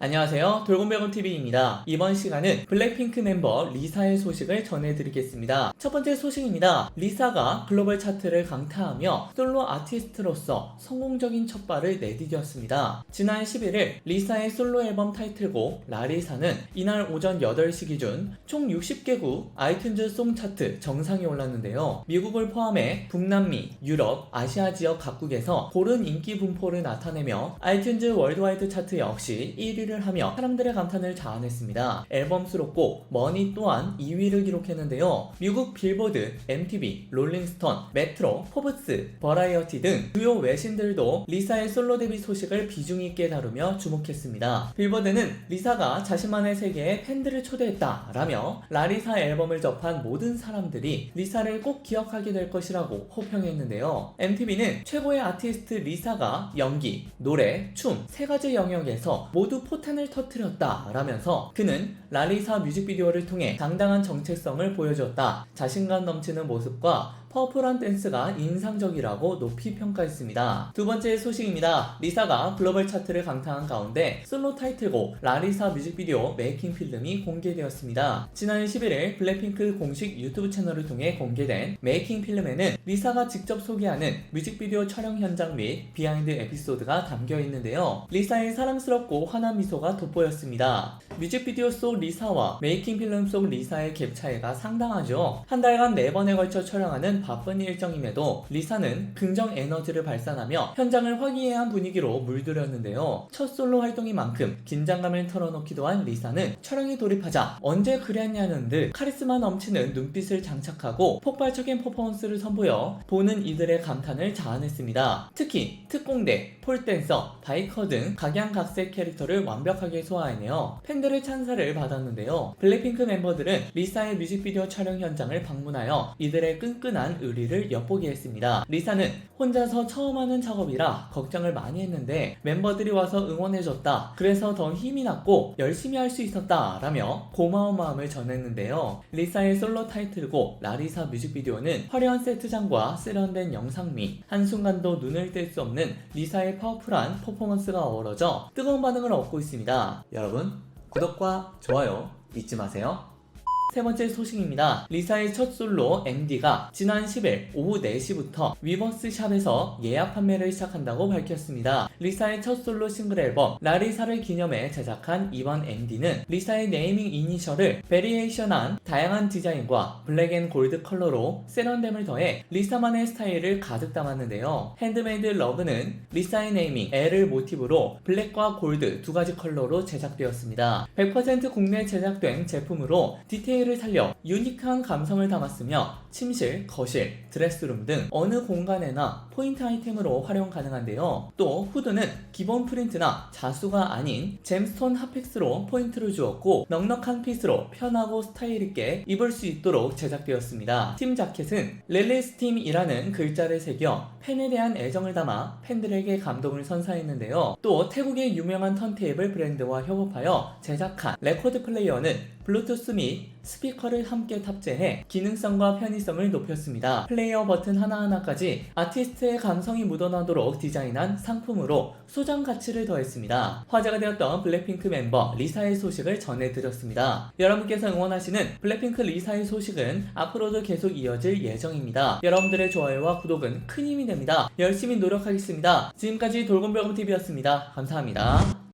안녕하세요. 돌곰별곰TV입니다. 이번 시간은 블랙핑크 멤버 리사의 소식을 전해드리겠습니다. 첫 번째 소식입니다. 리사가 글로벌 차트를 강타하며 솔로 아티스트로서 성공적인 첫 발을 내디뎠습니다. 지난 11일 리사의 솔로 앨범 타이틀곡 라리사는 이날 오전 8시 기준 총 60개국 아이튠즈 송 차트 정상에 올랐는데요. 미국을 포함해 북남미, 유럽, 아시아 지역 각국에서 고른 인기 분포를 나타내며 아이튠즈 월드와이드 차트 역시 1위 를 하며 사람들의 감탄을 자아냈습니다. 앨범 수록곡 머니 또한 2위를 기록했는데요. 미국 빌보드, MTV, 롤링스톤, 메트로, 포브스, 버라이어티 등 주요 외신들도 리사의 솔로 데뷔 소식을 비중 있게 다루며 주목했습니다. 빌보드는 리사가 자신만의 세계에 팬들을 초대했다 라며 라리사 앨범을 접한 모든 사람들이 리사를 꼭 기억하게 될 것이라고 호평했는데요. MTV는 최고의 아티스트 리사가 연기, 노래, 춤 세 가지 영역에서 모두 포 탄을 터뜨렸다 라면서 그는 라리사 뮤직비디오를 통해 당당한 정체성을 보여줬다. 자신감 넘치는 모습과 퍼플한 댄스가 인상적이라고 높이 평가했습니다. 두 번째 소식입니다. 리사가 글로벌 차트를 강타한 가운데 솔로 타이틀곡 라리사 뮤직비디오 메이킹 필름이 공개되었습니다. 지난 11일 블랙핑크 공식 유튜브 채널을 통해 공개된 메이킹 필름에는 리사가 직접 소개하는 뮤직비디오 촬영 현장 및 비하인드 에피소드가 담겨 있는데요. 리사의 사랑스럽고 환한 미소가 돋보였습니다. 뮤직비디오 속 리사와 메이킹 필름 속 리사의 갭 차이가 상당하죠. 한 달간 4번에 걸쳐 촬영하는 바쁜 일정임에도 리사는 긍정 에너지를 발산하며 현장을 화기애애한 분위기로 물들였는데요. 첫 솔로 활동인 만큼 긴장감을 털어놓기도 한 리사는 촬영에 돌입하자 언제 그랬냐는 듯 카리스마 넘치는 눈빛을 장착하고 폭발적인 퍼포먼스를 선보여 보는 이들의 감탄을 자아냈습니다. 특히 특공대, 폴댄서, 바이커 등 각양각색 캐릭터를 완벽하게 소화해내어 팬들의 찬사를 받았는데요. 블랙핑크 멤버들은 리사의 뮤직비디오 촬영 현장을 방문하여 이들의 끈끈한 의리를 엿보게 했습니다. 리사는 혼자서 처음 하는 작업이라 걱정을 많이 했는데 멤버들이 와서 응원해줬다. 그래서 더 힘이 났고 열심히 할 수 있었다. 라며 고마운 마음을 전했는데요. 리사의 솔로 타이틀곡 라리사 뮤직비디오는 화려한 세트장과 세련된 영상 및 한순간도 눈을 뗄 수 없는 리사의 파워풀한 퍼포먼스가 어우러져 뜨거운 반응을 얻고 있습니다. 여러분 구독과 좋아요 잊지 마세요. 세 번째 소식입니다. 리사의 첫 솔로 MD가 지난 10일 오후 4시부터 위버스 샵에서 예약 판매를 시작한다고 밝혔습니다. 리사의 첫 솔로 싱글 앨범 라리사를 기념해 제작한 이번 MD는 리사의 네이밍 이니셜을 베리에이션한 다양한 디자인과 블랙 앤 골드 컬러로 세련됨을 더해 리사만의 스타일을 가득 담았는데요. 핸드메이드 러브는 리사의 네이밍 L을 모티브로 블랙과 골드 두 가지 컬러로 제작되었습니다. 100% 국내 제작된 제품으로 디테일을 살려 유니크한 감성을 담았으며 침실, 거실, 드레스룸 등 어느 공간에나 포인트 아이템으로 활용 가능한데요. 또 후드는 기본 프린트나 자수가 아닌 잼스톤 핫팩스로 포인트를 주었고 넉넉한 핏으로 편하고 스타일 있게 입을 수 있도록 제작되었습니다. 팀 자켓은 릴리스팀이라는 글자를 새겨 팬에 대한 애정을 담아 팬들에게 감동을 선사했는데요. 또 태국의 유명한 턴테이블 브랜드와 협업하여 제작한 레코드 플레이어는 블루투스 및 스피커를 함께 탑재해 기능성과 편의성을 높였습니다. 플레이어 버튼 하나하나까지 아티스트의 감성이 묻어나도록 디자인한 상품으로 소장 가치를 더했습니다. 화제가 되었던 블랙핑크 멤버 리사의 소식을 전해드렸습니다. 여러분께서 응원하시는 블랙핑크 리사의 소식은 앞으로도 계속 이어질 예정입니다. 여러분들의 좋아요와 구독은 큰 힘이 됩니다. 열심히 노력하겠습니다. 지금까지 돌곰별곰TV였습니다. 감사합니다.